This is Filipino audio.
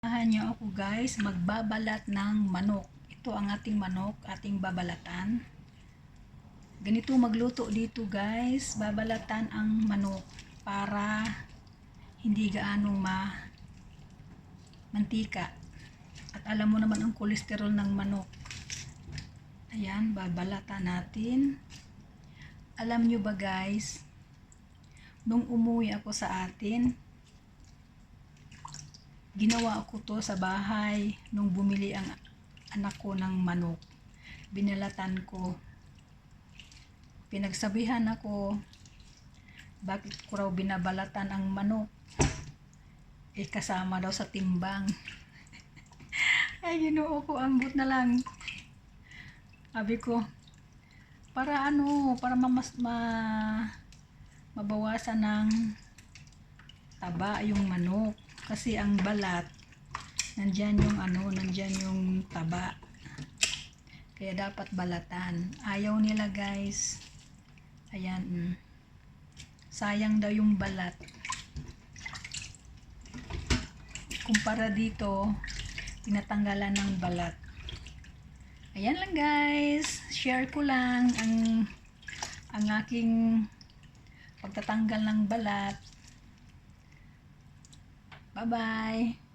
Samahan niyo ako guys, magbabalat ng manok. Ito ang ating manok, ating babalatan. Ganito magluto dito guys, babalatan ang manok para hindi gaano ma mantika. At alam mo naman ang kolesterol ng manok. Ayan, babalatan natin. Alam nyo ba guys, nung umuwi ako sa atin, ginawa ko to sa bahay nung bumili ang anak ko ng manok. Binalatan ko. Pinagsabihan ako, bakit ko raw binabalatan ang manok? Eh, kasama daw sa timbang. Ay, ginoo ko, ambot na lang. Sabi ko, para ano, para mamas, ma, mabawasan ng taba yung manok. Kasi ang balat, nandyan yung ano, nandyan yung taba. Kaya dapat balatan. Ayaw nila guys. Ayan. mm. Sayang daw yung balat. Kumpara dito, tinatanggalan ng balat. Ayan lang guys. Share ko lang ang ang aking pagtatanggal ng balat. Bye-bye.